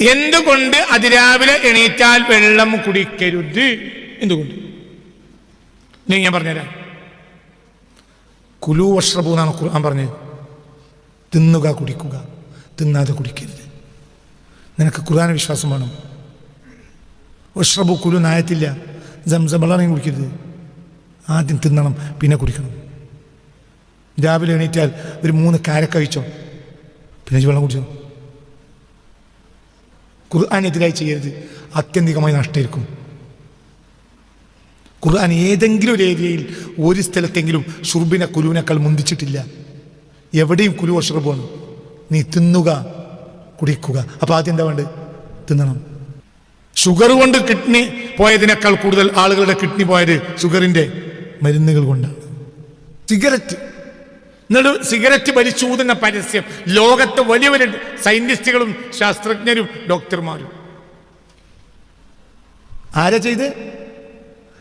എന്തുകൊണ്ട് അതിരാവിലെ എണീറ്റാൽ വെള്ളം കുടിക്കരുത്? എന്തുകൊണ്ട്? നീ ഞാൻ പറഞ്ഞുതരാം. കുലു വഷ്റബു എന്നാണ് ഖുർആൻ പറഞ്ഞത്. തിന്നുക കുടിക്കുക. തിന്നാതെ കുടിക്കരുത്. നിനക്ക് ഖുർആൻ വിശ്വാസം വേണം. വഷ്റബു കുലു നായത്തില്ല വെള്ളം കുടിക്കരുത്. ആദ്യം തിന്നണം പിന്നെ കുടിക്കണം. രാവിലെ എണീറ്റാൽ ഒരു മൂന്ന് കാരക്ക കഴിച്ചോ? പിന്നെ വെള്ളം കുടിച്ചോ? ഖുർആാനെതിരായി ചെയ്യരുത്. അത്യന്തികമായി നഷ്ടമായിരിക്കും ഖുർആൻ ഏതെങ്കിലും ഒരു ഏരിയയിൽ ഒരു സ്ഥലത്തെങ്കിലും ഷുർബിനെ കുലുവിനേക്കാൾ മുന്തിച്ചിട്ടില്ല. എവിടെയും കുലു അഷ്റബാണ് നീ തിന്നുക കുടിക്കുക. അപ്പൊ ആദ്യം എന്താ വേണ്ടത്? തിന്നണം. ഷുഗർ കൊണ്ട് കിഡ്നി പോയതിനേക്കാൾ കൂടുതൽ ആളുകളുടെ കിഡ്നി പോയത് ഷുഗറിന്റെ മരുന്നുകൾ കൊണ്ടാണ്. സിഗരറ്റ് എന്നിട്ട് സിഗരറ്റ് വലിച്ചൂതുന്ന പരസ്യം. ലോകത്തെ വലിയ വലിയ സയന്റിസ്റ്റുകളും ശാസ്ത്രജ്ഞരും ഡോക്ടർമാരും. ആരാ ചെയ്ത്?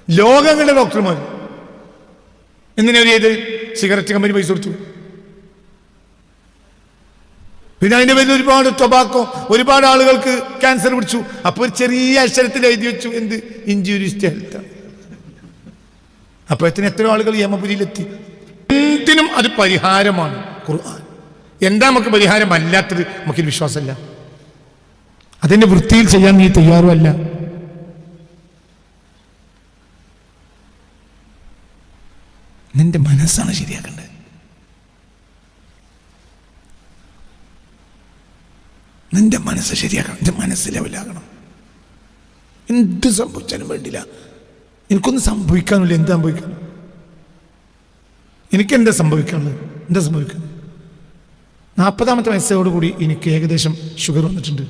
ലോകങ്ങളുടെ ഡോക്ടർമാർ എന്തിനാ ചെയ്ത്? സിഗരറ്റ് കമ്പനി പൈസ കൊടുത്തു. പിന്നെ അതിന്റെ പേരിൽ ഒരുപാട് ടൊബാക്കോ ഒരുപാട് ആളുകൾക്ക് ക്യാൻസർ പിടിച്ചു. അപ്പൊ ഒരു ചെറിയ അക്ഷരത്തിൽ എഴുതി വെച്ചു. എന്ത്? ഇഞ്ചുറിസ്റ്റ് ഹെൽത്ത് എത്ര എത്രയോ ആളുകൾ യമപുരിയിലെത്തി. എന്തിനും അത് പരിഹാരമാണ് ഖുർആൻ. എന്താ നമുക്ക് പരിഹാരമല്ലാത്തത് നമുക്ക് വിശ്വാസമല്ല. അതിന്റെ വൃത്തിയിൽ ചെയ്യാൻ നീ തയ്യാറുമല്ല. നിന്റെ മനസ്സാണ് ശരിയാക്കേണ്ടത്. നിന്റെ മനസ്സ് ശരിയാക്കണം. നിന്റെ മനസ്സ് ലെവലാകണം. എന്ത് സംഭവിച്ചാലും വേണ്ടില്ല. എനിക്കൊന്നും സംഭവിക്കാനില്ല. എന്ത് സംഭവിക്കണം എനിക്ക് എന്താ സംഭവിക്കാനുള്ളത്? എന്താ സംഭവിക്കുന്നത് നാൽപ്പതാമത്തെ വയസ്സോടുകൂടി എനിക്ക് ഏകദേശം ഷുഗർ വന്നിട്ടുണ്ട്.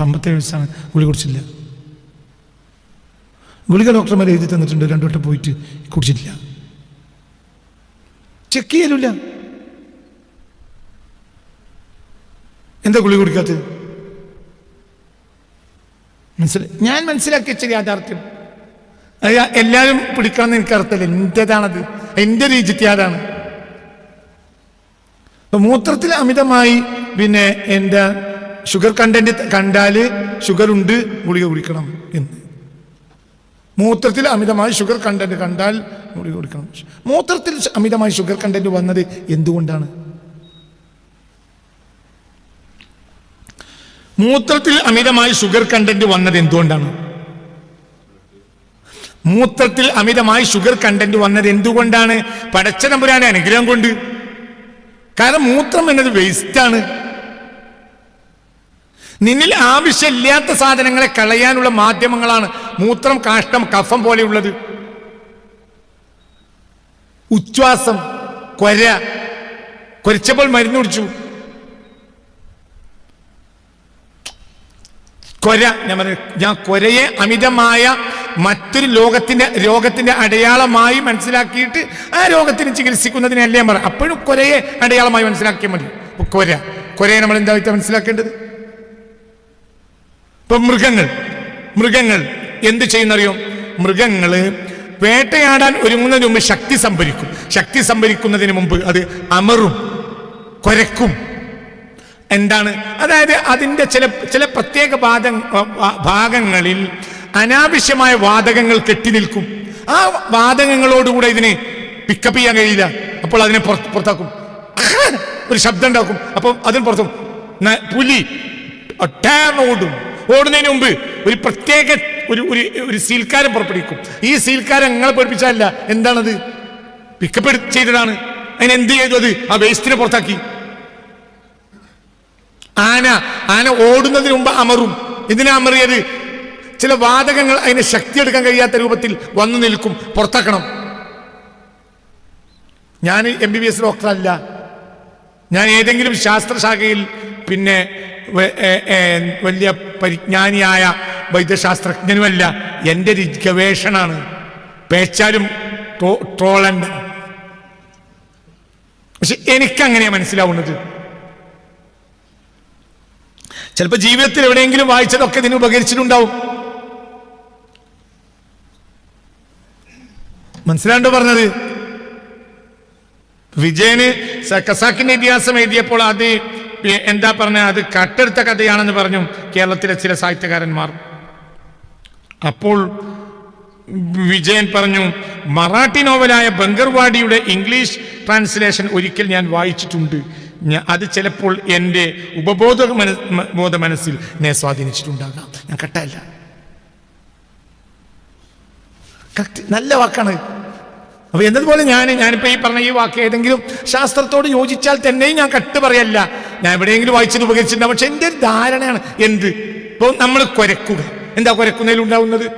അമ്പത്തേഴ് വയസ്സാണ്. ഗുളി കുടിച്ചില്ല. ഗുളിക ഡോക്ടർമാർ എഴുതി തന്നിട്ടുണ്ട്. രണ്ടു വട്ടം പോയിട്ട് കുടിച്ചിട്ടില്ല. ചെക്ക് ചെയ്യലില്ല എന്താ ഗുളി കുടിക്കാത്തത്? മനസ്സിലായി? ഞാൻ മനസ്സിലാക്കിയ ചെറിയ യാഥാർത്ഥ്യം. അത് എല്ലാവരും പിടിക്കണമെന്ന് എനിക്ക് അർത്ഥമില്ല. എന്റെതാണത് എന്റെ രീതി ഇജിത്യാദാണ് മൂത്രത്തിൽ അമിതമായി പിന്നെ എന്റെ ഷുഗർ കണ്ടന്റ് കണ്ടാൽ ഷുഗർ ഉണ്ട് ഗുളിക കുടിക്കണം എന്ന്. മൂത്രത്തിൽ അമിതമായി ഷുഗർ കണ്ടന്റ് കണ്ടാൽ ഗുളിക കുടിക്കണം. മൂത്രത്തിൽ അമിതമായി ഷുഗർ കണ്ടന്റ് വന്നത് എന്തുകൊണ്ടാണ്? മൂത്രത്തിൽ അമിതമായി ഷുഗർ കണ്ടന്റ് വന്നത് എന്തുകൊണ്ടാണ്? മൂത്രത്തിൽ അമിതമായി ഷുഗർ കണ്ടന്റ് വന്നത് എന്തുകൊണ്ടാണ്? പടച്ച നമ്പുരാന്റെ അനുഗ്രഹം കൊണ്ട്. കാരണം മൂത്രം എന്നത് വേസ്റ്റാണ് നിന്നിൽ ആവശ്യമില്ലാത്ത സാധനങ്ങളെ കളയാനുള്ള മാധ്യമങ്ങളാണ് മൂത്രം കാഷ്ടം കഫം പോലെയുള്ളത്. ഉച്ഛ്വാസം കൊര കൊരച്ചപ്പോൾ മരുന്ന് കുടിച്ചു. കൊര ഞാൻ പറഞ്ഞു ഞാൻ കൊരയെ അമിതമായ മറ്റൊരു ലോകത്തിന്റെ രോഗത്തിന്റെ അടയാളമായി മനസ്സിലാക്കിയിട്ട് ആ രോഗത്തിന് ചികിത്സിക്കുന്നതിനല്ലേ പറയാം അപ്പോഴും കൊരയെ അടയാളമായി മനസ്സിലാക്കിയാൽ മതി. കൊര. കൊരയെ നമ്മൾ എന്താ മനസ്സിലാക്കേണ്ടത്? ഇപ്പൊ മൃഗങ്ങൾ. മൃഗങ്ങൾ എന്ത് ചെയ്യുന്നറിയോ? മൃഗങ്ങൾ വേട്ടയാടാൻ ഒരുങ്ങുന്നതിന് മുമ്പ് ശക്തി സംഭരിക്കും. ശക്തി സംഭരിക്കുന്നതിന് മുമ്പ് അത് അമറും കൊരക്കും. എന്താണ്? അതായത് അതിന്റെ ചില ചില പ്രത്യേക ഭാഗ ഭാഗങ്ങളിൽ അനാവശ്യമായ വാതകങ്ങൾ കെട്ടി നിൽക്കും. ആ വാതകങ്ങളോടുകൂടെ ഇതിനെ പിക്കപ്പ് ചെയ്യാൻ കഴിയില്ല. അപ്പോൾ അതിനെ പുറത്താക്കും. ഒരു ശബ്ദം ഉണ്ടാക്കും. അപ്പം അതിന് പുറത്തും പുലി ഓടും. ഓടുന്നതിന് മുമ്പ് ഒരു പ്രത്യേക ഒരു ഒരു ഒരു സീൽക്കാരം പുറപ്പെടുവിക്കും. ഈ സീൽക്കാരം നിങ്ങളെ പഠിപ്പിച്ചാലല്ല എന്താണത്? പിക്കപ്പ് ചെയ്തതാണ്. അതിനെന്ത് ചെയ്തു അത്? ആ വേസ്റ്റിനെ പുറത്താക്കി. ആന ആന ഓടുന്നതിന് മുമ്പ് അമറും. എന്തിനാ അമറിയത്? ചില വാതകങ്ങൾ അതിന് ശക്തി എടുക്കാൻ കഴിയാത്ത രൂപത്തിൽ വന്നു നിൽക്കും. പുറത്താക്കണം. ഞാൻ എം ബി ബി എസ് ഡോക്ടറല്ല. ഞാൻ ഏതെങ്കിലും ശാസ്ത്രശാഖയിൽ പിന്നെ വലിയ പരിജ്ഞാനിയായ വൈദ്യശാസ്ത്രജ്ഞനുമല്ല. എന്റെ ഒരു ഗവേഷണാണ്. പേച്ചാലും ട്രോ- ട്രോളണ്ട. പക്ഷെ എനിക്കങ്ങനെയാണ് മനസ്സിലാവുന്നത്. ചിലപ്പോൾ ജീവിതത്തിൽ എവിടെയെങ്കിലും വായിച്ചതൊക്കെ ഇതിന് ഉപകരിച്ചിട്ടുണ്ടാവും. മനസ്സിലാണ്ടോ പറഞ്ഞത്? വിജയന് കസാക്കിന്റെ ഇതിഹാസം എഴുതിയപ്പോൾ അത് എന്താ പറഞ്ഞ അത് കട്ടെടുത്ത കഥയാണെന്ന് പറഞ്ഞു കേരളത്തിലെ ചില സാഹിത്യകാരന്മാർ. അപ്പോൾ വിജയൻ പറഞ്ഞു മറാഠി നോവലായ ബംഗർവാടിയുടെ ഇംഗ്ലീഷ് ട്രാൻസ്ലേഷൻ ഒരിക്കൽ ഞാൻ വായിച്ചിട്ടുണ്ട്. അത് ചിലപ്പോൾ എന്റെ ഉപബോധ മനസ് ബോധ മനസ്സിൽ എന്നെ സ്വാധീനിച്ചിട്ടുണ്ടാകാം. ഞാൻ കട്ടല്ല കറക്റ്റ്. നല്ല വാക്കാണ്. അപ്പൊ എന്നതുപോലെ ഞാൻ ഞാനിപ്പോ ഈ പറഞ്ഞ ഈ വാക്ക് ഏതെങ്കിലും ശാസ്ത്രത്തോട് യോജിച്ചാൽ തന്നെയും ഞാൻ കട്ട് പറയല്ല. ഞാൻ എവിടെയെങ്കിലും വായിച്ചത് ഉപകരിച്ചിട്ടുണ്ടാവും. പക്ഷെ എന്റെ ഒരു ധാരണയാണ് എന്ത്? ഇപ്പോൾ നമ്മൾ കുരക്കുക. എന്താ കുരക്കുന്നതിൽ ഉണ്ടാവുന്നത്?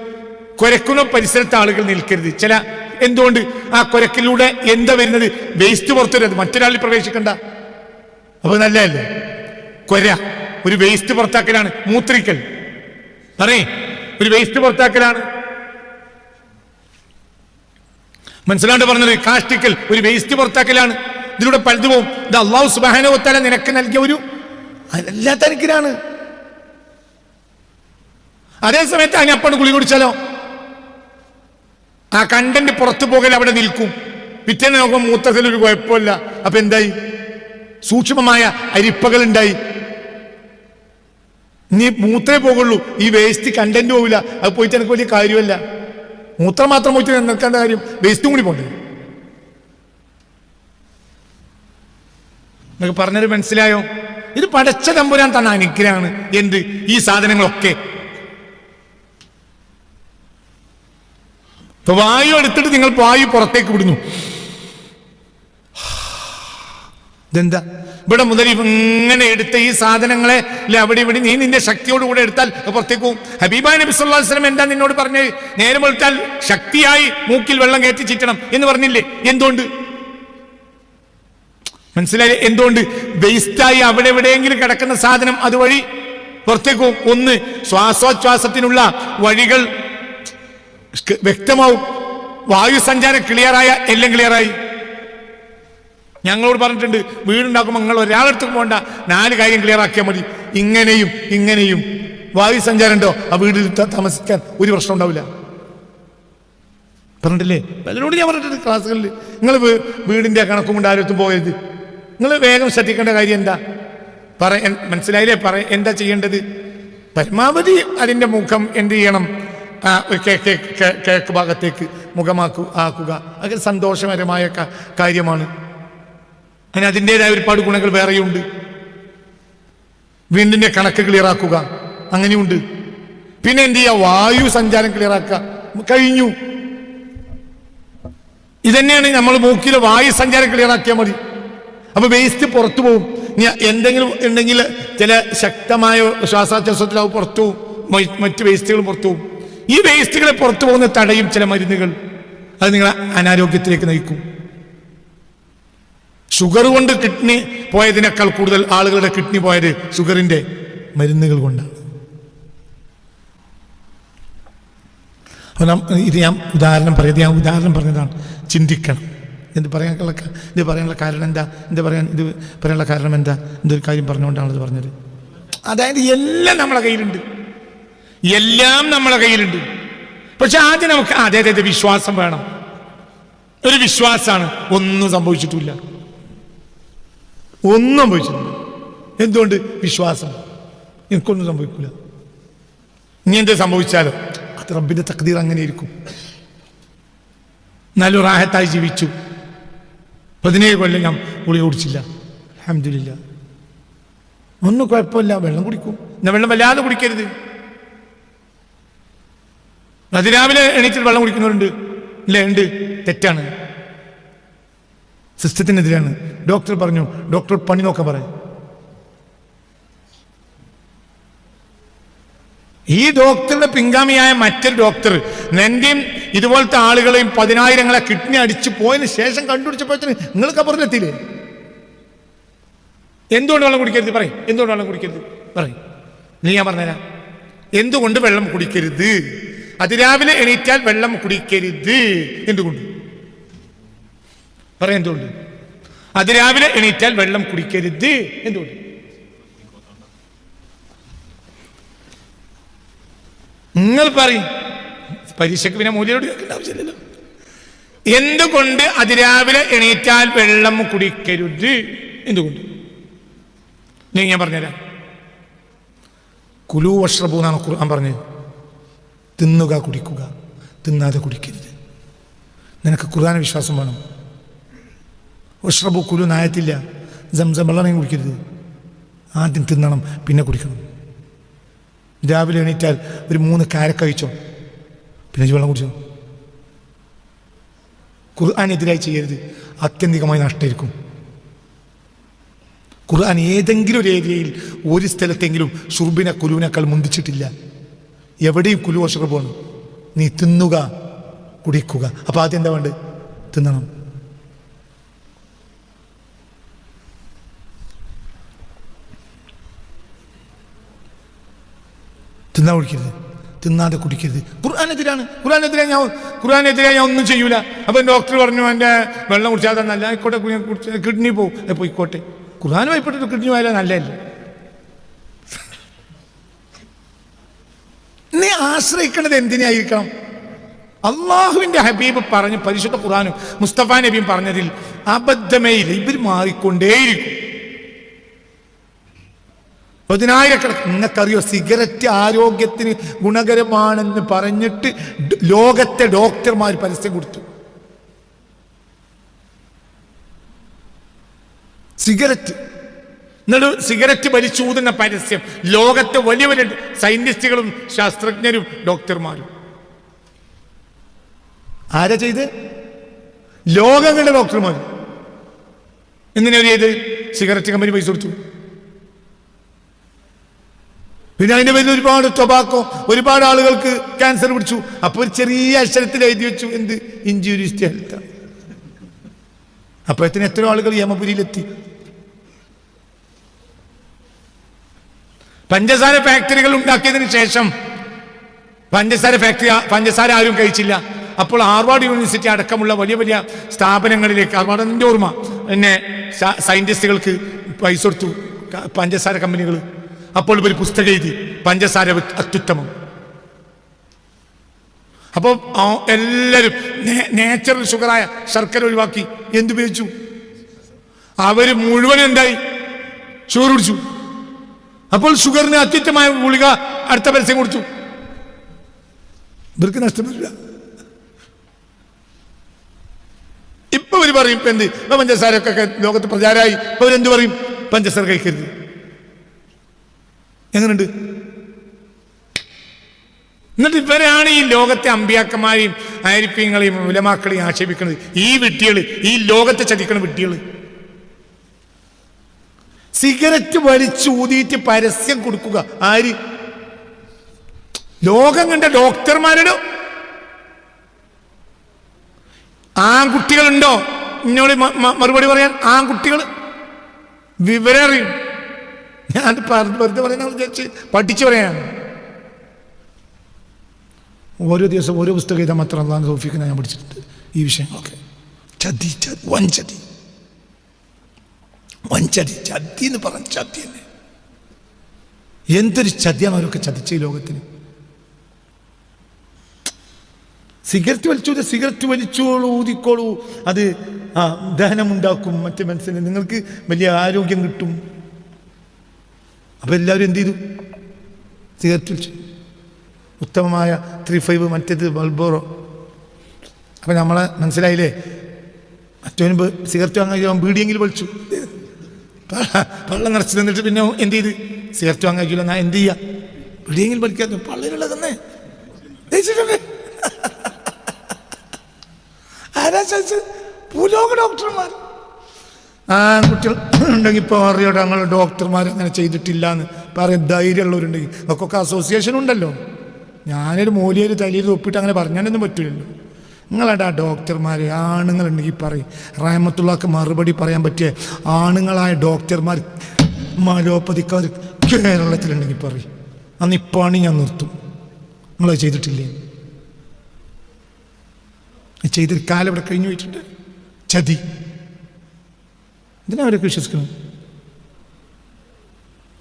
കുരക്കുന്ന പരിസരത്ത് ആളുകൾ നിൽക്കരുത്. ചില എന്തുകൊണ്ട് ആ കുരക്കിലൂടെ എന്താ വരുന്നത്? വേസ്റ്റ് പുറത്തു വരുന്നത് മറ്റൊരാളിൽ പ്രവേശിക്കണ്ട. അപ്പൊ നല്ലതല്ലേ? കൊര ഒരു വേസ്റ്റ് പുറത്താക്കലാണ്. മൂത്രിക്കൽ. പറയേ. ഒരു വേസ്റ്റ് പുറത്താക്കലാണ്. മനസ്സിലാണ്ട് പറഞ്ഞത് കാഷ്ടിക്കൽ ഒരു വേസ്റ്റ് പുറത്താക്കലാണ്. ഇതിലൂടെ പഴുതു പോകും ഇത് അള്ളാഹു സുബാനോത്തല നിനക്ക് നൽകിയ ഒരു അതല്ലാത്ത അനുഗ്രഹമാണ്. അതേ സമയത്ത് അതിനപ്പണ് ഗുളി കുടിച്ചാലോ? ആ കണ്ടന്റ് പുറത്തു പോകൽ അവിടെ നിൽക്കും. പിറ്റേന്ന് നോക്കുമ്പോൾ മൂത്രത്തിൽ ഒരു കുഴപ്പമില്ല. അപ്പൊ എന്തായി? സൂക്ഷ്മമായ അരിപ്പകൾ ഉണ്ടായി നീ മൂത്രേ പോകുള്ളൂ ഈ വേസ്റ്റ് കണ്ടന്റ് പോവില്ല. അത് പോയിട്ട് എനിക്ക് വലിയ കാര്യമല്ല. മൂത്രം മാത്രം പോയിട്ട് നിൽക്കേണ്ട കാര്യം വേസ്റ്റും കൂടി പോണ്ടേ? നിങ്ങൾക്ക് പറഞ്ഞത് മനസ്സിലായോ? ഇത് പടച്ച തമ്പുരാൻ തന്ന അനുഗ്രഹമാണ് എന്ത്? ഈ സാധനങ്ങളൊക്കെ. ഇപ്പൊ വായു എടുത്തിട്ട് നിങ്ങൾ വായു പുറത്തേക്ക് വിടുന്നു. ഇതെന്താ? ഇവിടെ മുതൽ ഇങ്ങനെ എടുത്ത ഈ സാധനങ്ങളെ അല്ലെ അവിടെ ഇവിടെ നീ നിന്റെ ശക്തിയോട് കൂടെ എടുത്താൽ പുറത്തേക്ക് പോകും ഹബീബ നബി വസല്ലം എന്താ നിന്നോട് പറഞ്ഞത് നേരം വെളുത്താൽ ശക്തിയായി മൂക്കിൽ വെള്ളം കയറ്റി ചിറ്റണം എന്ന് പറഞ്ഞില്ലേ? എന്തുകൊണ്ട്? മനസ്സിലായി എന്തുകൊണ്ട്? വേസ്റ്റായി അവിടെ എവിടെയെങ്കിലും കിടക്കുന്ന സാധനം അതുവഴി പുറത്തേക്ക് പോകും ഒന്ന് ശ്വാസോച്ഛ്വാസത്തിനുള്ള വഴികൾ വ്യക്തമാവും. വായു സഞ്ചാരം ക്ലിയറായ എല്ലാം ക്ലിയറായി ഞങ്ങളോട് പറഞ്ഞിട്ടുണ്ട് വീടുണ്ടാക്കുമ്പോൾ നിങ്ങൾ ഒരാളെടുത്ത് പോകണ്ട നാല് കാര്യം ക്ലിയർ ആക്കിയാൽ മതി. ഇങ്ങനെയും ഇങ്ങനെയും. വായു സഞ്ചാരം ഉണ്ടോ? ആ വീട്ടിൽ താമസിക്കാൻ ഒരു പ്രശ്നം ഉണ്ടാവില്ല. പറഞ്ഞിട്ടില്ലേ? അതിനോട് ഞാൻ പറഞ്ഞിട്ടുണ്ട് ക്ലാസ്സുകളിൽ നിങ്ങൾ വീടിന്റെ കണക്കും കൊണ്ട് ആരും പോകരുത്. നിങ്ങൾ വേഗം ശ്രദ്ധിക്കേണ്ട കാര്യം എന്താ? പറ മനസ്സിലായില്ലേ? പറ എന്താ ചെയ്യേണ്ടത്? പരമാവധി അതിന്റെ മുഖം എന്ത് ചെയ്യണം? കേക്ക് ഭാഗത്തേക്ക് മുഖമാക്കു ആക്കുക. അതൊക്കെ സന്തോഷകരമായ കാര്യമാണ്. അതിന് അതിന്റെതായ ഒരുപാട് ഗുണങ്ങൾ വേറെയുണ്ട്. വീണ്ടിന്റെ കണക്ക് ക്ലിയർ ആക്കുക അങ്ങനെയുണ്ട്. പിന്നെ എന്ത് ചെയ്യുക? വായു സഞ്ചാരം ക്ലിയർ ആക്കുക കഴിഞ്ഞു. ഇതന്നെയാണ് നമ്മൾ മൂക്കിലെ വായു സഞ്ചാരം ക്ലിയർ ആക്കിയാൽ മതി. അപ്പൊ വേസ്റ്റ് പുറത്തു പോകും എന്തെങ്കിലും ഉണ്ടെങ്കിൽ ചില ശക്തമായ ശ്വാസോച്ഛ്വാസത്തിൽ പുറത്തു പോകും മറ്റ് വേസ്റ്റുകൾ പുറത്തു പോകും ഈ വേസ്റ്റുകളെ പുറത്തു പോകുന്ന തടയും ചില മരുന്നുകൾ. അത് നിങ്ങളെ അനാരോഗ്യത്തിലേക്ക് നയിക്കും. ഷുഗർ കൊണ്ട് കിഡ്നി പോയതിനേക്കാൾ കൂടുതൽ ആളുകളുടെ കിഡ്നി പോയത് ഷുഗറിന്റെ മരുന്നുകൾ കൊണ്ടാണ്. അപ്പോൾ നാം ഇത് ഞാൻ ഉദാഹരണം പറയുന്നത് ഞാൻ ഉദാഹരണം പറഞ്ഞതാണ്. ചിന്തിക്കണം. എന്ത് പറയാനുള്ള ഇത് പറയാനുള്ള കാരണം എന്താ? എന്ത് പറയാൻ ഇത് പറയാനുള്ള കാരണം എന്താ? എന്തൊരു കാര്യം പറഞ്ഞുകൊണ്ടാണ് ഇത് പറഞ്ഞത്? അതായത് എല്ലാം നമ്മളെ കയ്യിലുണ്ട്. എല്ലാം നമ്മളെ കയ്യിലുണ്ട്. പക്ഷെ ആദ്യം നമുക്ക് അതെ അതെ വിശ്വാസം വേണം. ഒരു വിശ്വാസമാണ്. ഒന്നും സംഭവിച്ചിട്ടില്ല. ഒന്നും സംഭവിച്ചിട്ടില്ല. എന്തുകൊണ്ട് വിശ്വാസം? എനിക്കൊന്നും സംഭവിക്കില്ല ഇനി എന്തേ സംഭവിച്ചാലോ അത് റബ്ബിന്റെ തക്തീർ അങ്ങനെ ഇരിക്കും നല്ല റാഹത്തായി ജീവിച്ചു. പതിനേഴ് കൊല്ലം ഞാൻ ഗുളി കുടിച്ചില്ല. അഹമ്മദില്ല ഒന്നും കുഴപ്പമില്ല. വെള്ളം കുടിക്കും. എന്നാ വെള്ളം വല്ലാതെ കുടിക്കരുത്. അതിരാവിലെ എണീച്ചിട്ട് വെള്ളം കുടിക്കുന്നവരുണ്ട്. ഇല്ല ഉണ്ട്. തെറ്റാണ്. സിസ്റ്റത്തിനെതിരാണ് ഡോക്ടർ പറഞ്ഞു ഡോക്ടർ പണി നോക്കാൻ പറയും. ഈ ഡോക്ടറുടെ പിൻഗാമിയായ മറ്റൊരു ഡോക്ടർ നെന്റെയും ഇതുപോലത്തെ ആളുകളെയും പതിനായിരങ്ങളെ കിഡ്നി അടിച്ചു പോയതിന് ശേഷം കണ്ടുപിടിച്ചപ്പോഴത്തേന് നിങ്ങൾ കബറിലെത്തിയില്ലേ എന്തുകൊണ്ട് വെള്ളം കുടിക്കരുത്? പറയും. എന്തുകൊണ്ട് വെള്ളം കുടിക്കരുത്? പറയും. നീ ഞാൻ പറഞ്ഞുതരാം. എന്തുകൊണ്ട് വെള്ളം കുടിക്കരുത്? അതിരാവിലെ എണീറ്റാൽ വെള്ളം കുടിക്കരുത്. എന്തുകൊണ്ട്? പറയാം എന്തുകൊണ്ട്? അതിരാവിലെ എണീറ്റാൽ വെള്ളം കുടിക്കരുത്. എന്തുകൊണ്ട്? നിങ്ങൾ പറയും പരീക്ഷയ്ക്ക് പിന്നെ മൂല്യോട് കേൾക്കേണ്ട ആവശ്യമില്ലല്ലോ. എന്തുകൊണ്ട് അതിരാവിലെ എണീറ്റാൽ വെള്ളം കുടിക്കരുത്? എന്തുകൊണ്ട്? ഞാൻ പറഞ്ഞുതരാം. കുലു വഷ്റബു എന്നാണ് ഖുർആൻ പറഞ്ഞത്. തിന്നുക കുടിക്കുക തിന്നാതെ കുടിക്കരുത്. നിനക്ക് ഖുർആൻ വിശ്വാസം വേണം. വഷ്റബു കുലു നായത്തില്ല സംസം വെള്ളം കുടിക്കരുത്. ആദ്യം തിന്നണം പിന്നെ കുടിക്കണം. രാവിലെ എണീറ്റാൽ ഒരു മൂന്ന് കാരക്ക കഴിച്ചോ? പിന്നെ വെള്ളം കുടിച്ചോ? ഖുർആാനെതിരായി ചെയ്യരുത്. അത്യന്തികമായി നഷ്ടമായിരിക്കും. ഖുർആൻ ഏതെങ്കിലും ഒരു ഏരിയയിൽ ഒരു സ്ഥലത്തെങ്കിലും ഷുർബിനെ കുലുവിനേക്കാൾ മുന്തിച്ചിട്ടില്ല. എവിടെയും കുലു ആണ് നീ തിന്നുക കുടിക്കുക. അപ്പോൾ ആദ്യം എന്താ വേണ്ടത്? തിന്നണം. തിന്നാ കുടിക്കരുത്. തിന്നാതെ കുടിക്കരുത്. ഖുർആാനെതിരാണ്. ഖുർആാനെതിരെ ഞാൻ ഖുർആാനെതിരെ ഞാൻ ഒന്നും ചെയ്യൂല. അപ്പം ഡോക്ടർ പറഞ്ഞു എന്റെ വെള്ളം കുടിച്ചാൽ നല്ല ആയിക്കോട്ടെ കുടിച്ച കിഡ്നി പോവും. പോയിക്കോട്ടെ. ഖുർആൻ വായിപ്പെട്ടിട്ട് കിഡ്നി പോയാലും നല്ലതല്ല? നീ ആശ്രയിക്കേണ്ടത് എന്തിനായിരിക്കണം? അള്ളാഹുവിന്റെ ഹബീബ് പറഞ്ഞു പരിശുദ്ധ ഖുർആാനും മുസ്തഫ നബിയും പറഞ്ഞതിൽ അബദ്ധമേ ഇല്ല ഇവർ മാറിക്കൊണ്ടേയിരിക്കും. പതിനായിരക്കണക്കിന്. നിങ്ങൾക്കറിയോ സിഗരറ്റ് ആരോഗ്യത്തിന് ഗുണകരമാണെന്ന് പറഞ്ഞിട്ട് ലോകത്തെ ഡോക്ടർമാർ പരസ്യം കൊടുത്തു. സിഗരറ്റ്. എന്നിട്ട് സിഗരറ്റ് വലിച്ചൂതുന്ന പരസ്യം. ലോകത്തെ വലിയ വലിയ സയന്റിസ്റ്റുകളും ശാസ്ത്രജ്ഞരും ഡോക്ടർമാരും. ആരാ ചെയ്ത്? ലോകങ്ങളുടെ ഡോക്ടർമാർ എന്തിനാ ചെയ്ത്? സിഗരറ്റ് കമ്പനി പൈസ കൊടുത്തു. പിന്നെ അതിന്റെ പേരിൽ ഒരുപാട് ടൊബാക്കോ ഒരുപാട് ആളുകൾക്ക് ക്യാൻസർ പിടിച്ചു. അപ്പൊ ഒരു ചെറിയ അക്ഷരത്തിൽ എഴുതി വെച്ചു. എന്ത്? ഇഞ്ചുരിസ്റ്റ് ഹെൽത്ത് അപ്പോഴത്തിന് എത്ര ആളുകൾ യമപുരിയിലെത്തി. പഞ്ചസാര ഫാക്ടറികൾ ഉണ്ടാക്കിയതിന് ശേഷം പഞ്ചസാര ഫാക്ടറി പഞ്ചസാര ആരും കഴിച്ചില്ല. അപ്പോൾ ഹാർവാർഡ് യൂണിവേഴ്സിറ്റി അടക്കമുള്ള വലിയ വലിയ സ്ഥാപനങ്ങളിലേക്ക് ഹാർവാർഡ് എന്റെ ഓർമ്മ പിന്നെ സ- സയന്റിസ്റ്റുകൾക്ക് പൈസ കൊടുത്തു. പഞ്ചസാര കമ്പനികൾ അപ്പോൾ ഒരു പുസ്തകം എഴുതി പഞ്ചസാര അത്യുത്തമം. അപ്പോൾ എല്ലാവരും നേച്ചറൽ ഷുഗറായ ശർക്കര ഒഴിവാക്കി. എന്തുപയോഗിച്ചു അവർ മുഴുവൻ എന്തായി? ഷുഗർ കുടിച്ചു. അപ്പോൾ ഷുഗറിന് അത്യുത്തമായ ഗുളിക അടുത്ത പരസ്യം കൊടുത്തു. ഇവർക്ക് നഷ്ടപ്പെടില്ല ഇപ്പൊ ഇവർ പറയും എന്ത്? ഇപ്പൊ പഞ്ചസാരക്കൊക്കെ ലോകത്ത് പ്രചാരമായി. ഇപ്പൊ ഇവരെന്ത് പറയും? പഞ്ചസാര കഴിക്കരുത്. എങ്ങനെയുണ്ട് എന്നിട്ട് ഇവരാണ് ഈ ലോകത്തെ അമ്പിയാക്കന്മാരെയും ആയിരിപ്യങ്ങളെയും ഉലമാക്കളെയും ആക്ഷേപിക്കുന്നത്. ഈ വിട്ടികൾ ഈ ലോകത്തെ ചതിക്കണ വിട്ടികൾ സിഗരറ്റ് വലിച്ചു ഊതിയിട്ട് പരസ്യം കൊടുക്കുക. ആര്? ലോകം കണ്ട ഡോക്ടർമാരുടെ ആൺകുട്ടികളുണ്ടോ? എന്നോട് മറുപടി പറയാൻ ആൺകുട്ടികൾ വിവരം അറിയും ഞാൻ വെറുതെ പറയുന്ന വിചാരിച്ച് പഠിച്ചു പറയാണ് ഓരോ ദിവസം ഓരോ പുസ്തകം ഇതാ മാത്രം അള്ളാഹ് തോഫിക്കുന്ന ഞാൻ പഠിച്ചിട്ടുണ്ട്. ഈ വിഷയങ്ങളൊക്കെ. ചതി ചതി വൻ ചതി. എന്ന് പറഞ്ഞ ചതി തന്നെ എന്തൊരു ചതിയാണ് അവരൊക്കെ ചതിച്ച ഈ ലോകത്തിന്? സിഗരറ്റ് വലിച്ചു സിഗരറ്റ് വലിച്ചോളൂ ഊതിക്കോളൂ. അത് ആ ദഹനമുണ്ടാക്കും മറ്റേ മനസ്സിന്. നിങ്ങൾക്ക് വലിയ ആരോഗ്യം കിട്ടും. അപ്പൊ എല്ലാവരും എന്ത് ചെയ്തു? സിഗരറ്റ് വലിച്ചു ഉത്തമമായ ത്രീ ഫൈവ് മറ്റേത് ബൾബോറോ അപ്പം നമ്മളെ മനസ്സിലായില്ലേ? മറ്റവന് സിഗരറ്റ് വാങ്ങാൻ അവൻ ബീഡിയെങ്കിലും വലിച്ചു. പള്ള- നിറച്ച് നിന്നിട്ട് പിന്നെ എന്ത് ചെയ്ത്? സിഗരറ്റ് വാങ്ങാൻ ഞാൻ എന്ത് ചെയ്യാ? ബീഡിയെങ്കിലും വലിക്കാത്ത പള്ളിയിലുള്ള തന്നെ. ആരാ ചോദിച്ചത്? ഭൂലോക ഡോക്ടർമാർ ആ കുട്ടികൾ ഉണ്ടെങ്കിൽ ഇപ്പോൾ അറിയോ ഞങ്ങൾ ഡോക്ടർമാർ അങ്ങനെ ചെയ്തിട്ടില്ല എന്ന് പറയും ധൈര്യമുള്ളവരുണ്ടെങ്കിൽ അതൊക്കെ അസോസിയേഷൻ ഉണ്ടല്ലോ. ഞാനൊരു മൂലിയൊരു തലയിൽ ഒപ്പിട്ട് അങ്ങനെ പറഞ്ഞാലൊന്നും പറ്റില്ലല്ലോ നിങ്ങളുടെ ആ ഡോക്ടർമാർ ആണുങ്ങളുണ്ടെങ്കിൽ പറയും. റാമത്തുള്ളക്ക് മറുപടി പറയാൻ പറ്റിയ ആണുങ്ങളായ ഡോക്ടർമാർ മലോപ്പതിക്കാർ കേരളത്തിലുണ്ടെങ്കിൽ പറയും. അന്ന് ഇപ്പാണ് ഞാൻ നിർത്തും. നിങ്ങളത് ചെയ്തിട്ടില്ലേ? ചെയ്തൊരു കാലം ഇവിടെ കഴിഞ്ഞു പോയിട്ടുണ്ട്. ചതി. എന്തിനാ അവരൊക്കെ വിശ്വസിക്കുന്നത്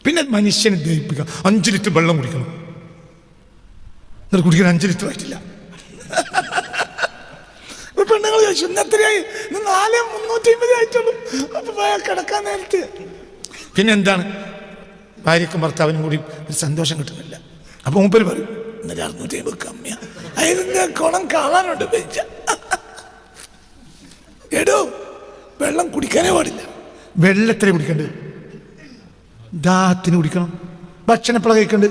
പിന്നെ മനുഷ്യനെ ദഹിപ്പിക്കുക. അഞ്ച് ലിറ്റർ വെള്ളം കുടിക്കണം. എന്നിട്ട് കുടിക്കാൻ അഞ്ച് ലിറ്റർ ആയിട്ടില്ല. പെണ്ണുങ്ങൾ ചോദിച്ചു ഇന്നത്രയായി ഇന്ന് നാല് മുന്നൂറ്റി അമ്പത് ആയിട്ടുള്ളൂ. അപ്പൊ പോയാൽ കിടക്കാൻ നേരത്ത്. പിന്നെ എന്താണ്? ഭാര്യക്കും ഭർത്താവിനും കൂടി ഒരു സന്തോഷം കിട്ടുന്നില്ല. അപ്പൊ മൂപ്പര് പറയും ഇന്നലെ അറുന്നൂറ്റി അമ്പത് കമ്മിയാ. അതിന്റെ കുളം കാണാനുണ്ട് എടോ വെള്ളം കുടിക്കാനേ പാടില്ല. വെള്ളത്തിനെ കുടിക്കണ്ട്? ദാഹത്തിന് കുടിക്കണം. ഭക്ഷണപ്പള കഴിക്കണ്ട്?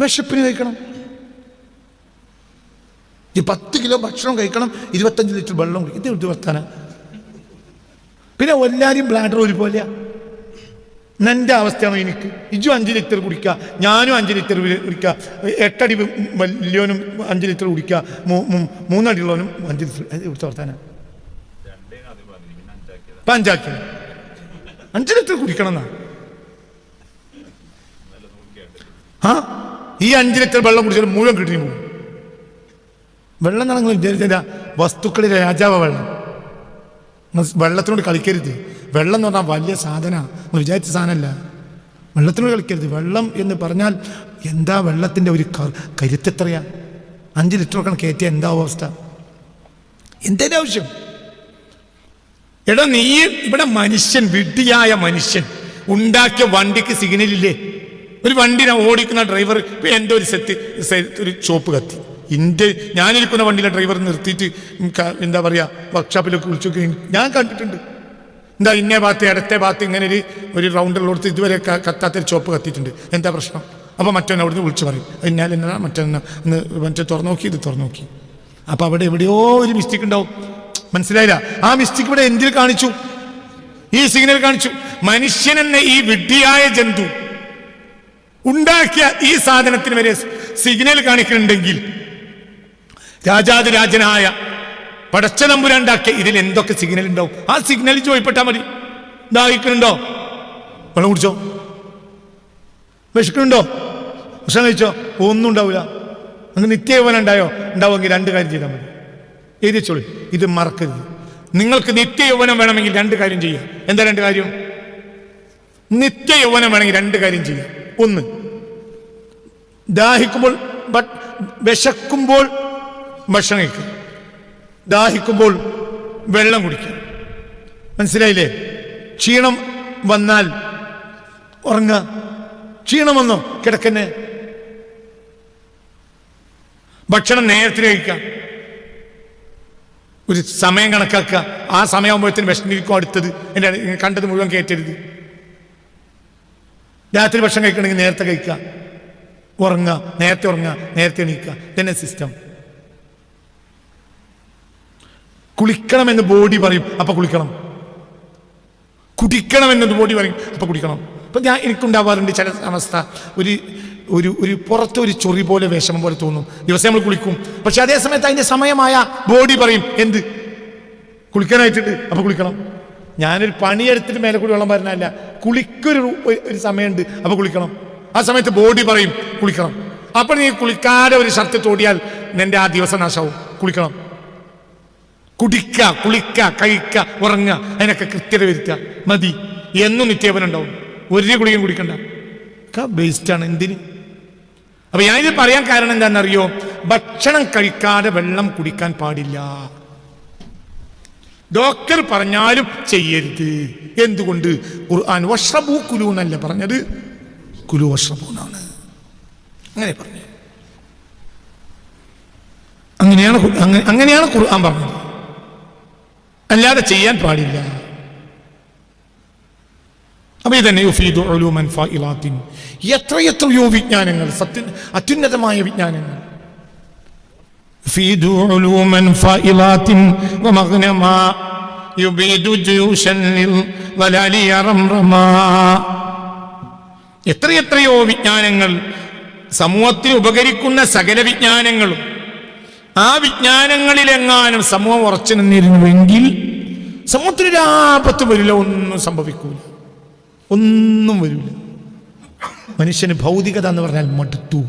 വിശപ്പിന് കഴിക്കണം. ഈ പത്ത് കിലോ ഭക്ഷണം കഴിക്കണം ഇരുപത്തഞ്ച് ലിറ്റർ വെള്ളം കുടിക്കും ഇത് വർത്താന. പിന്നെ എല്ലാവരും ബ്ലാഡർ ഒരു പോലെയാ. എന്റെ അവസ്ഥയാണോ എനിക്ക്. ഇജു അഞ്ച് ലിറ്റർ കുടിക്കുക ഞാനും അഞ്ച് ലിറ്റർ കുടിക്കുക എട്ടടി വലിയവനും അഞ്ച് ലിറ്റർ കുടിക്കുക മൂന്നടിയുള്ളവനും അഞ്ച് ലിറ്റർ. ഇവിടുത്തെ വർത്താന. പഞ്ചാക്കി അഞ്ച് ലിറ്റർ കുടിക്കണം എന്നാ ആ? ഈ അഞ്ച് ലിറ്റർ വെള്ളം കുടിച്ചാൽ മുഴുവൻ കിട്ടി പോകും. വെള്ളം എന്നാണ് നിങ്ങൾ വിചാരിച്ച വസ്തുക്കളിൽ രാജാവ വെള്ളം. വെള്ളത്തിനോട് കളിക്കരുത്. വെള്ളം എന്ന് പറഞ്ഞാൽ വലിയ സാധനമാണ് നിങ്ങൾ വിചാരിച്ച സാധനമല്ല. വെള്ളത്തിനോട് കളിക്കരുത്. വെള്ളം എന്ന് പറഞ്ഞാൽ എന്താ വെള്ളത്തിന്റെ ഒരു കരുത്തെത്രയാ അഞ്ച് ലിറ്റർ ഒക്കെ കയറ്റിയ എന്താ അവസ്ഥ? എന്തേലും ആവശ്യം. എടാ നീ ഇവിടെ മനുഷ്യൻ വിഡ്ഢിയായ മനുഷ്യൻ. ഉണ്ടാക്കിയ വണ്ടിക്ക് സിഗ്നലില്ലേ ഒരു വണ്ടി ഞാൻ ഓടിക്കുന്ന ഡ്രൈവർ ഇപ്പം എന്റെ ഒരു സെറ്റ് ഒരു ചോപ്പ് കത്തി. എന്റെ ഞാനിരിക്കുന്ന വണ്ടിയിലെ ഡ്രൈവർ നിർത്തിയിട്ട് എന്താ പറയുക വർക്ക്ഷോപ്പിലൊക്കെ വിളിച്ചു ഞാൻ കണ്ടിട്ടുണ്ട്. എന്താ ഇന്ന ഭാഗത്ത് ഇടത്തെ ഭാഗത്ത് ഇങ്ങനെ ഒരു ഒരു റൗണ്ടിൽ കൊടുത്ത് ഇതുവരെ കത്താത്തൊരു ചോപ്പ് കത്തിയിട്ടുണ്ട്. എന്താ പ്രശ്നം? അപ്പോൾ മറ്റൊന്ന് അവിടുന്ന് വിളിച്ചു പറയും. എന്നാൽ എന്നാ മറ്റൊന്ന് മറ്റേ തുറന്നു നോക്കി ഇത് തുറന്നു നോക്കി അപ്പോൾ അവിടെ എവിടെയോ ഒരു മിസ്റ്റേക്ക് ഉണ്ടാവും. മനസ്സിലായില്ല. ആ മിസ്റ്റേക്ക് ഇവിടെ എന്തിൽ കാണിച്ചു? ഈ സിഗ്നൽ കാണിച്ചു. മനുഷ്യൻ എന്ന ഈ വിഡ്ഢിയായ ജന്തു ഉണ്ടാക്കിയ ഈ സാധനത്തിന് വരെ സിഗ്നൽ കാണിക്കുന്നുണ്ടെങ്കിൽ രാജാതിരാജനായ പടച്ച പടച്ചതമ്പുരാണ്ടാക്കിയ ഇതിൽ എന്തൊക്കെ സിഗ്നൽ ഉണ്ടാവും? ആ സിഗ്നൽ ചോദിപ്പെട്ടാൽ മതി. ദാഹിക്കുന്നുണ്ടോ വെള്ളം കുടിച്ചോ? വിശക്കുന്നുണ്ടോ? ഭക്ഷണം കഴിച്ചോ? ഒന്നും ഉണ്ടാവില്ല അങ്ങ് നിത്യവനുണ്ടായോ ഉണ്ടാവുമെങ്കിൽ രണ്ട് കാര്യം ചെയ്താൽ മതി. എഴുതി വെച്ചോളൂ. ഇത് മറക്കരുത്. നിങ്ങൾക്ക് നിത്യയൗവനം വേണമെങ്കിൽ രണ്ട് കാര്യം ചെയ്യുക എന്താ രണ്ട് കാര്യം? നിത്യയൗവനം വേണമെങ്കിൽ രണ്ട് കാര്യം ചെയ്യുക ഒന്ന് ദാഹിക്കുമ്പോൾ വിശക്കുമ്പോൾ ഭക്ഷണം കഴിക്കുക. ദാഹിക്കുമ്പോൾ വെള്ളം കുടിക്കുക. മനസ്സിലായില്ലേ? ക്ഷീണം വന്നാൽ ഉറങ്ങുക. ക്ഷീണം വന്നോ? കിടക്കന്നെ. ഭക്ഷണം നേരത്തിന് കഴിക്കാം ഒരു സമയം കണക്കാക്കുക. ആ സമയമാകുമ്പോഴത്തേന് വിഷമിക്കും അടുത്തത്. എന്റെ കണ്ടത് മുഴുവൻ കയറ്റരുത് രാത്രി ഭക്ഷണം കഴിക്കണമെങ്കിൽ നേരത്തെ കഴിക്കുക. ഉറങ്ങുക. നേരത്തെ ഉറങ്ങുക. നേരത്തെ എണീക്കുക. ഇതന്നെ സിസ്റ്റം കുളിക്കണമെന്ന് ബോഡി പറയും. അപ്പൊ കുളിക്കണം. കുടിക്കണമെന്നത് ബോഡി പറയും. അപ്പൊ കുടിക്കണം. അപ്പൊ ഞാൻ എനിക്കുണ്ടാവാറുണ്ട് ചില അവസ്ഥ. ഒരു ഒരു ഒരു പുറത്തൊരു ചൊറി പോലെ വിഷമം പോലെ തോന്നും. ദിവസം നമ്മൾ കുളിക്കും. പക്ഷെ അതേ സമയത്ത് അതിന്റെ സമയമായ ബോഡി പറയും എന്ത്? കുളിക്കാനായിട്ടുണ്ട് അപ്പൊ കുളിക്കണം. ഞാനൊരു പണിയെടുത്തിട്ട് മേലെ കൂടി വെള്ളം പറഞ്ഞല്ല കുളിക്കൊരു ഒരു- സമയമുണ്ട് അപ്പൊ കുളിക്കണം. ആ സമയത്ത് ബോഡി പറയും കുളിക്കണം. അപ്പൊ നീ കുളിക്കാതെ ഒരു ഷർട്ട് തോടിയാൽ നിന്റെ ആ ദിവസം നാശാവും. കുളിക്കണം. കുടിക്ക കുളിക്ക കഴിക്ക ഉറങ്ങുക അതിനൊക്കെ കൃത്യത വരുത്തുക. മതി. എന്നും നിത്യേപനുണ്ടാവും ഒരു കുളിയും കുടിക്കണ്ട. വേസ്റ്റാണ് എന്തിന്? അപ്പൊ ഞാനിത് പറയാൻ കാരണം എന്താണെന്നറിയോ? ഭക്ഷണം കഴിക്കാതെ വെള്ളം കുടിക്കാൻ പാടില്ല. ഡോക്ടർ പറഞ്ഞാലും ചെയ്യരുത്. എന്തുകൊണ്ട്? ഖുർആൻ വഷ്റബു കുലു എന്നല്ല പറഞ്ഞത്. കുലു വഷ്റബു എന്നാണ് അങ്ങനെ പറഞ്ഞു. അങ്ങനെയാണ് അങ്ങനെയാണ് ഖുർആൻ പറഞ്ഞത്. അല്ലാതെ ചെയ്യാൻ പാടില്ല. അപ്പൊ ഇതന്നെ യുഫീദു ഉലൂമൻ ഫായിലാത്തിൻ എത്രയെത്രയോ വിജ്ഞാനങ്ങൾ സത്യ അത്യുന്നതമായ വിജ്ഞാനങ്ങൾ يفيد علوما فائلات ومغنما يبيد جيوشا للضلال رمرما എത്രയെത്രയോ വിജ്ഞാനങ്ങൾ സമൂഹത്തിന് ഉപകരിക്കുന്ന സകല വിജ്ഞാനങ്ങളും ആ വിജ്ഞാനങ്ങളിലെങ്ങാനും സമൂഹം ഉറച്ചു നിന്നിരുന്നുവെങ്കിൽ സമൂഹത്തിന് ഒരു ആപത്ത് വരില്ല ഒന്നും സംഭവിക്കൂല ഒന്നും വരില്ല മനുഷ്യന് ഭൗതികത എന്ന് പറഞ്ഞാൽ മടുത്തു.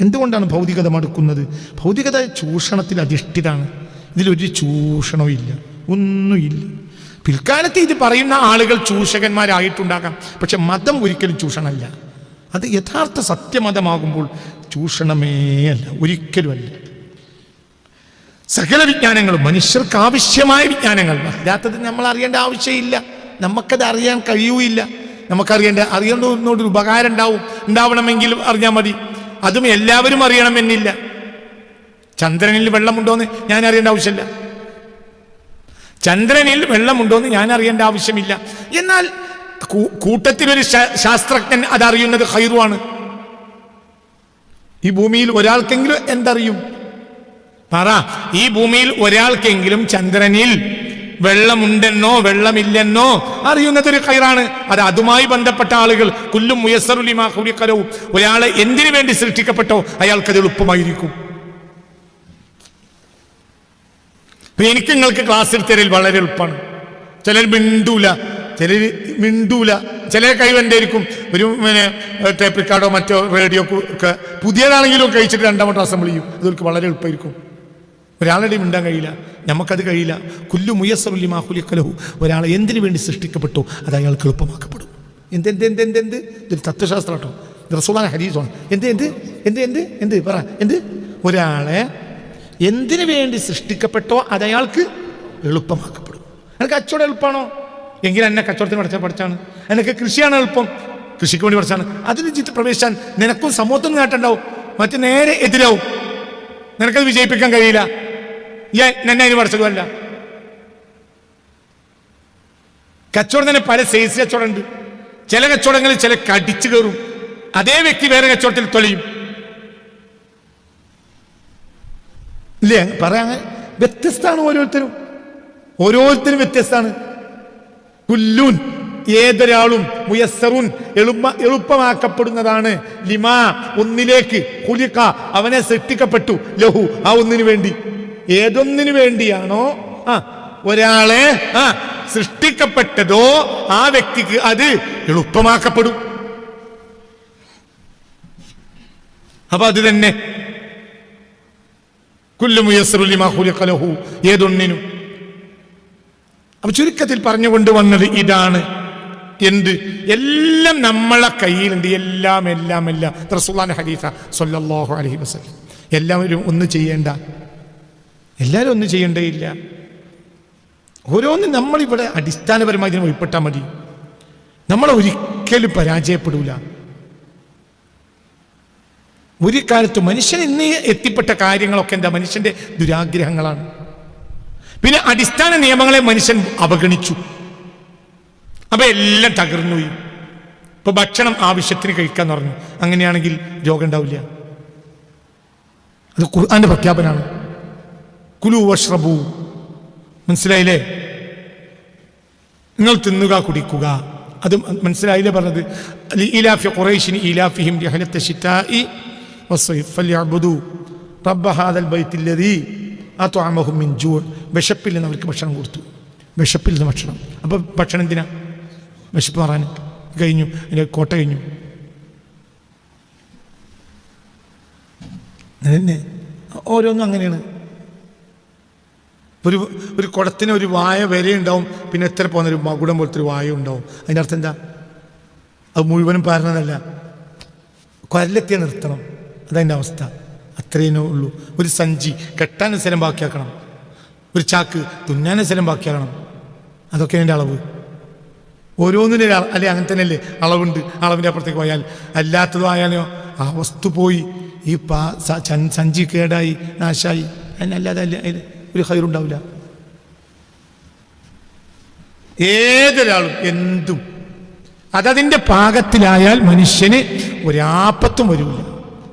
എന്തുകൊണ്ടാണ് ഭൗതികത മടുക്കുന്നത്? ഭൗതികത ചൂഷണത്തിൽ അധിഷ്ഠിതാണ്. ഇതിലൊരു ചൂഷണവും ഇല്ല. ഒന്നുമില്ല. പിൽക്കാലത്ത് ഇത് പറയുന്ന ആളുകൾ ചൂഷകന്മാരായിട്ടുണ്ടാകാം. പക്ഷെ മതം ഒരിക്കലും ചൂഷണമല്ല. അത് യഥാർത്ഥ സത്യമതമാകുമ്പോൾ ചൂഷണമേ അല്ല. ഒരിക്കലും അല്ല. സകല വിജ്ഞാനങ്ങളും മനുഷ്യർക്ക് ആവശ്യമായ വിജ്ഞാനങ്ങൾ. അല്ലാത്തത് നമ്മൾ അറിയേണ്ട ആവശ്യമില്ല. നമുക്കത് അറിയാൻ കഴിയൂയില്ല. നമുക്കറിയേണ്ട അറിയുന്നതിനോട് ഉപകാരം ഉണ്ടാവും. ഉണ്ടാവണമെങ്കിൽ അറിഞ്ഞാൽ മതി. അതും എല്ലാവരും അറിയണമെന്നില്ല. ചന്ദ്രനിൽ വെള്ളമുണ്ടോയെന്ന് ഞാൻ അറിയേണ്ട ആവശ്യമില്ല. ചന്ദ്രനിൽ വെള്ളമുണ്ടോയെന്ന് ഞാൻ അറിയേണ്ട ആവശ്യമില്ല. എന്നാൽ കൂട്ടത്തിലൊരു ശാസ്ത്രജ്ഞൻ അതറിയുന്നത് ഹൈറുവാണ് ഈ ഭൂമിയിൽ ഒരാൾക്കെങ്കിലും എന്തറിയും? പറ ഈ ഭൂമിയിൽ ഒരാൾക്കെങ്കിലും ചന്ദ്രനിൽ വെള്ളമുണ്ടെന്നോ വെള്ളമില്ലെന്നോ അറിയുന്നതൊരു കയറാണ് അത് അതുമായി ബന്ധപ്പെട്ട ആളുകൾ കുല്ലും മുയസറുലിമാ കുലിക്കരവും ഒരാളെ എന്തിനു വേണ്ടി സൃഷ്ടിക്കപ്പെട്ടോ? അയാൾക്കത് എളുപ്പമായിരിക്കും. എനിക്ക് നിങ്ങൾക്ക് ക്ലാസ് എടുത്തരിൽ വളരെ എളുപ്പമാണ്. ചിലർ മിണ്ടൂല. ചിലർ മിണ്ടൂല. ചില കൈവണ്ടായിരിക്കും ഒരു പിന്നെ ടേപ്പ് റിക്കാർഡോ മറ്റോ റേഡിയോ ഒക്കെ പുതിയതാണെങ്കിലും കഴിച്ചിട്ട് രണ്ടാമത്തെ അസംബ്ലി ചെയ്യും. അതൊക്കെ വളരെ എളുപ്പമായിരിക്കും. ഒരാളുടെ മിണ്ടാൻ കഴിയില്ല. നമുക്കത് കഴിയില്ല. കുല്ലു മുയസ്സറുല്ലി മാഹുലിക്കലഹു ഒരാളെ എന്തിനു വേണ്ടി സൃഷ്ടിക്കപ്പെട്ടു? അത് അയാൾക്ക് എളുപ്പമാക്കപ്പെടും. എന്ത് എന്ത് എന്ത് എന്ത് എന്ത്? ഇതൊരു തത്വശാസ്ത്രം കേട്ടോ. ഇത് റസൂലാന ഹരീസാണ് എന്ത് എന്ത്? എന്ത് എന്ത്? എന്ത്? പറ. എന്ത്? ഒരാളെ എന്തിനു വേണ്ടി സൃഷ്ടിക്കപ്പെട്ടോ അത് അയാൾക്ക് എളുപ്പമാക്കപ്പെടും. എനിക്ക് കച്ചവടം എളുപ്പമാണോ എങ്കിലും എന്നെ കച്ചവടത്തിന് പഠിച്ചാൽ പഠിച്ചാണ്. എനിക്ക് കൃഷിയാണ് എളുപ്പം. കൃഷിക്ക് വേണ്ടി പഠിച്ചാണ്. അതിന് ചിത്ത് പ്രവേശിച്ചാൽ നിനക്കും സമൂഹത്തിന് നേട്ടമുണ്ടാവും മറ്റു നേരെ എതിരാവും. നിനക്കത് വിജയിപ്പിക്കാൻ കഴിയില്ല. ഞാൻ എന്നെ അതിന് പഠിച്ചതുമല്ല. കച്ചവടം തന്നെ പല സൈസ് കച്ചവടം ഉണ്ട് ചില കച്ചവടങ്ങളിൽ ചില കടിച്ചു കയറും. അതേ വ്യക്തി വേറെ കച്ചവടത്തിൽ തൊളിയും ഇല്ലേ? പറയാ വ്യത്യസ്തമാണ് ഓരോരുത്തരും. ഓരോരുത്തരും വ്യത്യസ്തമാണ്. കുല്ലൂൻ ഏതൊരാളും മുയസ്സറുൻ എളുപ്പ എളുപ്പമാക്കപ്പെടുന്നതാണ്. ലിമാ ഒന്നിലേക്ക് കുലിക്ക അവനെ സൃഷ്ടിക്കപ്പെട്ടു. ലഹു ആ ഒന്നിനു വേണ്ടി ഏതൊന്നിനു വേണ്ടിയാണോ ആ. ഒരാളെ ആ. സൃഷ്ടിക്കപ്പെട്ടതോ ആ വ്യക്തിക്ക് അത് എളുപ്പമാക്കപ്പെടും. അപ്പൊ അത് തന്നെ. കുല്ലു മുയസ്സറുലിമാ ഖുലിഖ ലഹു ഏതൊന്നിനും. അപ്പൊ ചുരുക്കത്തിൽ പറഞ്ഞുകൊണ്ട് വന്നത് ഇതാണ്. എന്ത്? എല്ലാം നമ്മളെ കയ്യിലുണ്ട്. എല്ലാം എല്ലാം എല്ലാം. റസൂലാൻ ഹരീഫ സൊല്ലാഹു അലൈഹി വസല്ലം. എല്ലാവരും ഒന്ന് ചെയ്യേണ്ട. എല്ലാവരും ഒന്നും ചെയ്യേണ്ടയില്ല ഓരോന്നും നമ്മളിവിടെ അടിസ്ഥാനപരമായി ഇതിനെ ഉൾപ്പെട്ടാൽ മതി. നമ്മൾ ഒരിക്കലും പരാജയപ്പെടൂല. ഒരു കാലത്ത് മനുഷ്യൻ ഇന്ന് എത്തിപ്പെട്ട കാര്യങ്ങളൊക്കെ എന്താ? മനുഷ്യന്റെ ദുരാഗ്രഹങ്ങളാണ്. പിന്നെ അടിസ്ഥാന നിയമങ്ങളെ മനുഷ്യൻ അവഗണിച്ചു. അപ്പൊ എല്ലാം തകർന്നു ഇപ്പൊ ഭക്ഷണം ആവശ്യത്തിന് കഴിക്കാന്ന് പറഞ്ഞു. അങ്ങനെയാണെങ്കിൽ രോഗം ഉണ്ടാവില്ല. അത് ഖുർആന്റെ പ്രഖ്യാപനാണ് കുലു വഷ്റബു. മനസ്സിലായില്ലേ? നിങ്ങൾ തിന്നുക കുടിക്കുക. അത് മനസ്സിലായില്ലേ പറഞ്ഞത്? ഇലാഫി ഖുറൈഷിന് ഇലാഫിഹിം രഹലത്തെ ഷിറ്റായി വസ്സൈഫ് ഫല്യഅബ്ദു റബ്ബ ഹാദൽ ബൈത്തില്ലദീ അത്അമഹും മിൻ ജൂ വിശപ്പിൽ നിന്ന് അവർക്ക് ഭക്ഷണം കൊടുത്തു. വിശപ്പിൽ നിന്ന് ഭക്ഷണം. അപ്പോൾ ഭക്ഷണം എന്തിനാ? വിശപ്പ് മാറാൻ. കഴിഞ്ഞു. അതിന്റെ കോട്ട കഴിഞ്ഞു. അതന്നെ ഓരോന്നും അങ്ങനെയാണ്. ഒരു ഒരു കുടത്തിന് ഒരു വായ വരെ ഉണ്ടാവും പിന്നെ എത്ര പോകുന്ന ഒരു മകുടം പോലത്തെ ഒരു വായ ഉണ്ടാവും. അതിന്റെ അർത്ഥം എന്താ? അത് മുഴുവനും പാരണതല്ല കൊരലെത്തിയ നിർത്തണം. അതതിന്റെ അവസ്ഥ. അത്രയേ ഉള്ളൂ. ഒരു സഞ്ചി കെട്ടാൻ സ്ഥലം ബാക്കിയാക്കണം. ഒരു ചാക്ക് തുന്നാൻ സ്ഥലം ബാക്കിയാക്കണം. അതൊക്കെ അതിന്റെ അളവ്. ഓരോന്നിനും അല്ലെ അങ്ങനെ തന്നെയല്ലേ? അളവുണ്ട്. അളവിന്റെ അപ്പുറത്തേക്ക് പോയാൽ അല്ലാത്തതും ആയാലോ ആ വസ്തു പോയി. ഈ പാ സഞ്ചി കേടായി നാശായി. അതിനല്ലാതെ അല്ല ഒരു ഹൈറുണ്ടാവില്ല ഏതൊരാളും എന്തും. അതതിന്റെ പാകത്തിലായാൽ മനുഷ്യന് ഒരാപത്തും വരില്ല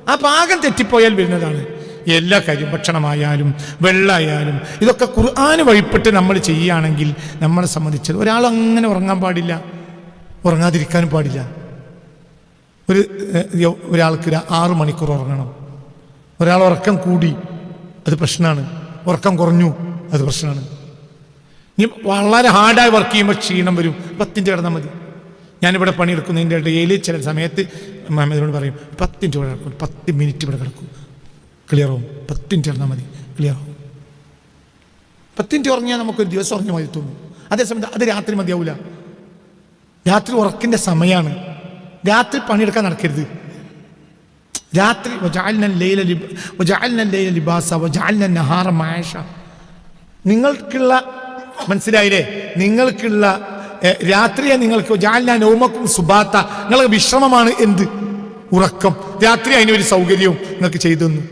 ആ പാകം തെറ്റിപ്പോയാൽ വരുന്നതാണ്. എല്ലാ കാര്യം ഭക്ഷണമായാലും വെള്ളമായാലും ഇതൊക്കെ കുർആാന് വഴിപ്പെട്ട് നമ്മൾ ചെയ്യുകയാണെങ്കിൽ നമ്മളെ സംബന്ധിച്ചത് ഒരാൾ അങ്ങനെ ഉറങ്ങാൻ പാടില്ല. ഉറങ്ങാതിരിക്കാനും പാടില്ല. ഒരു ഒരാൾക്ക് ആറു മണിക്കൂർ ഉറങ്ങണം. ഒരാൾ ഉറക്കം കൂടി അത് പ്രശ്നമാണ്. ഉറക്കം കുറഞ്ഞു. അത് പ്രശ്നമാണ്. ഇനി വളരെ ഹാർഡായി വർക്ക് ചെയ്യുമ്പോൾ ക്ഷീണം വരും. പത്തിന്റെ കിടന്നാൽ മതി. ഞാനിവിടെ പണിയെടുക്കുന്നതിന്റെ ഇടയിൽ ചില സമയത്ത് മഹമ്മദിനോട് പറയും പത്തിന്റെ ഇവിടെ കിടക്കും. പത്ത് മിനിറ്റ് ഇവിടെ കിടക്കും. ക്ലിയർ ആവും. പത്തിന്റെ കിടന്നാൽ മതി. ക്ലിയർ ആവും. പത്തിന്റെ ഉറങ്ങിയാൽ നമുക്കൊരു ദിവസം ഉറങ്ങിയ മതി തോന്നും. അതേസമയത്ത് അത് രാത്രി മതിയാവില്ല രാത്രി ഉറക്കിന്റെ സമയമാണ് രാത്രി പണിയെടുക്കാൻ നടക്കരുത്. രാത്രി ലിബാസ നഹാറ മായഷ നിങ്ങൾക്കുള്ള മനസ്സിലായില്ലേ? നിങ്ങൾക്കുള്ള രാത്രിയെ നിങ്ങൾക്ക് നൗമക്കും സുബാത്ത നിങ്ങൾക്ക് വിശ്രമമാണ് എന്ത്? ഉറക്കം. രാത്രി അതിനൊരു സൗകര്യവും നിങ്ങൾക്ക് ചെയ്തു തന്നു.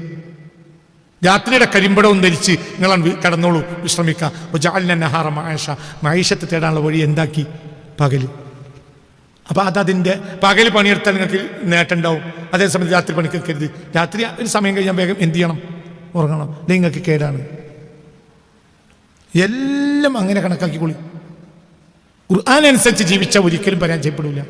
രാത്രിയുടെ കരിമ്പടവും ധരിച്ച് നിങ്ങൾ കടന്നോളൂ വിശ്രമിക്കാം. ജാലിന നഹാറ മായഷ മായിഷത്ത് തേടാനുള്ള വഴി എന്താക്കി? പകൽ. അപ്പൊ അതതിന്റെ പകൽ പണിയെടുത്താൽ നിങ്ങൾക്ക് നേട്ടമുണ്ടാവും. അതേസമയത്ത് രാത്രി പണിക്ക് പണിക്കെടുക്കരുത് രാത്രി ഒരു സമയം കഴിഞ്ഞാൽ വേഗം എന്ത് ചെയ്യണം? ഉറങ്ങണം. നിങ്ങൾക്ക് കേടാണ്. എല്ലാം അങ്ങനെ കണക്കാക്കി കൊള്ളി ഖുർആാനനുസരിച്ച് ജീവിച്ച ഒരിക്കലും പരാജയപ്പെടില്ല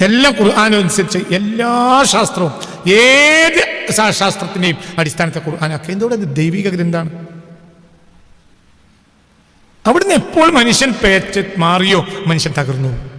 എല്ലാം ഖുർആൻ അനുസരിച്ച് എല്ലാ ശാസ്ത്രവും ഏത് ശാസ്ത്രത്തിന്റെയും അടിസ്ഥാനത്തെ ഖുർആാനൊക്കെ. എന്തുകൊണ്ട് ദൈവിക ഗ്രന്ഥാണ് അവിടുന്ന് എപ്പോൾ മനുഷ്യൻ പേച്ച് മാറിയോ മനുഷ്യൻ തകർന്നു.